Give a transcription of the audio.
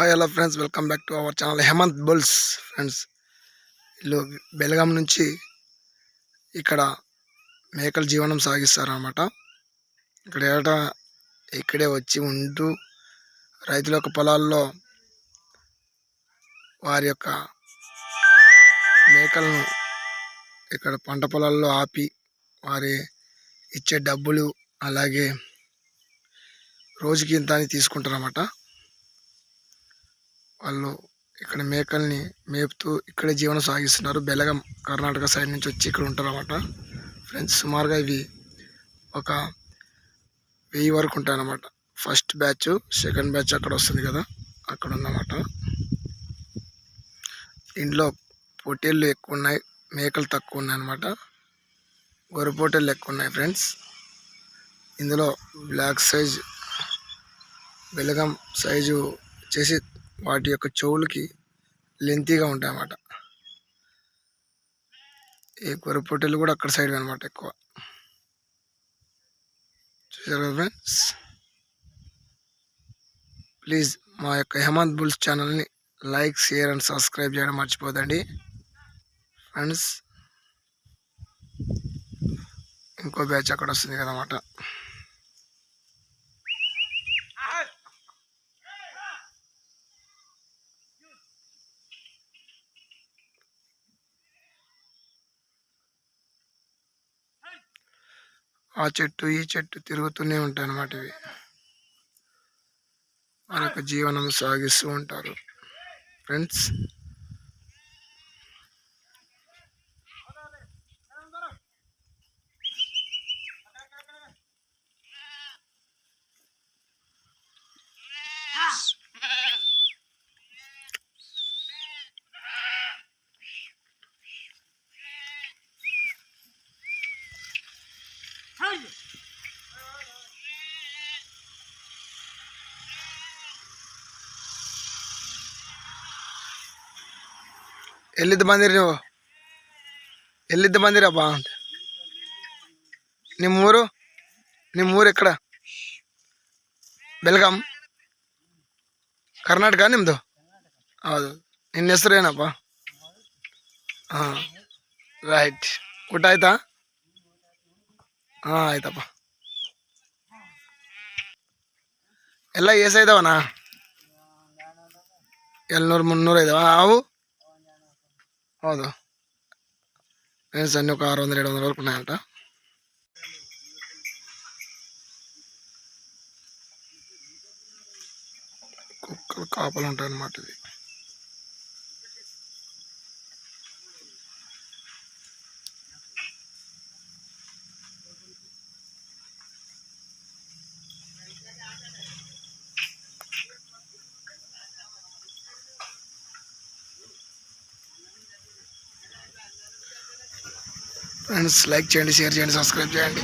Hi hello friends welcome back to our channel Hemanth bulls friends వీళ్ళు బెలగాం నుంచి ఇక్కడ మేకల జీవనం సాగిస్తారనమాట ఇక్కడ ఏటా ఇక్కడే వచ్చి ఉంటూ రైతుల యొక్క పొలాల్లో వారి యొక్క మేకలను ఇక్కడ పంట పొలాల్లో ఆపి వారి ఇచ్చే డబ్బులు అలాగే రోజుకి ఇంత అని తీసుకుంటారన్నమాట. వాళ్ళు ఇక్కడ మేకల్ని మేపుతూ ఇక్కడే జీవనం సాగిస్తున్నారు. బెలగం కర్ణాటక సైడ్ నుంచి వచ్చి ఇక్కడ ఉంటారన్నమాట. ఫ్రెండ్స్ సుమారుగా ఇవి ఒక వెయ్యి వరకు ఉంటాయన్నమాట. ఫస్ట్ బ్యాచ్ సెకండ్ బ్యాచ్ అక్కడ వస్తుంది కదా అక్కడ ఉందన్నమాట. ఇంట్లో పొట్టేళ్ళు ఎక్కువ ఉన్నాయి మేకలు తక్కువ ఉన్నాయి అన్నమాట గొర్రె పొట్టేళ్ళు ఎక్కువ ఉన్నాయి ఫ్రెండ్స్. ఇందులో బ్లాక్ సైజ్ బెలగం సైజు వచ్చేసి వాటి యొక్క చెవులకి లెంతీగా ఉంటాయి అన్నమాట ఈ గొర్రె పొట్టెలు కూడా అక్కడ సైడ్ అనమాట ఎక్కువ. చూసారు కదా ఫ్రెండ్స్ ప్లీజ్ మా యొక్క హేమంత్ బుల్స్ ఛానల్ని లైక్ షేర్ అండ్ సబ్స్క్రైబ్ చేయడం మర్చిపోదండి. ఫ్రెండ్స్ ఇంకో బ్యాచ్ అక్కడ వస్తుంది కదన్నమాట. ఆ చెట్టు ఈ చెట్టు తిరుగుతూనే ఉంటాయి అన్నమాట ఇవి. వారి యొక్క జీవనం సాగిస్తూ ఉంటారు. ఫ్రెండ్స్ ಎಲ್ಲಿದ್ದು ಬಂದಿರಿ ನೀವು? ಎಲ್ಲಿದ್ದು ಬಂದಿರಪ್ಪ? ಅಂತ ನಿಮ್ಮೂರು? ನಿಮ್ಮೂರು ಎಕ್ಕಡ ಬೆಲ್ಗಾಮ್ ಕರ್ನಾಟಕ ನಿಮ್ಮದು ಹೌದು. ನಿನ್ನ ಹೆಸರು ಏನಪ್ಪ? ಹಾಂ. ರೈಟ್ ಊಟ ಆಯ್ತಾ? ಹಾಂ, ಆಯ್ತಪ್ಪ. ಎಲ್ಲ ಏಸಾಯ್ದವನಾ ಎಲ್ನೂರು ಮುನ್ನೂರು ಇದಾವ. ಅವು? ಹೌದು. ఫ్రెండ్స్ అన్నీ ఒక ఆరు వందల ఏడు వందల వరకు ఉన్నాయంట కుక్కలు కాపలు ఉంటాయన్నమాట ఇది ఫ్రెండ్స్ లైక్ చేయండి షేర్ చేయండి సబ్స్క్రైబ్ చేయండి.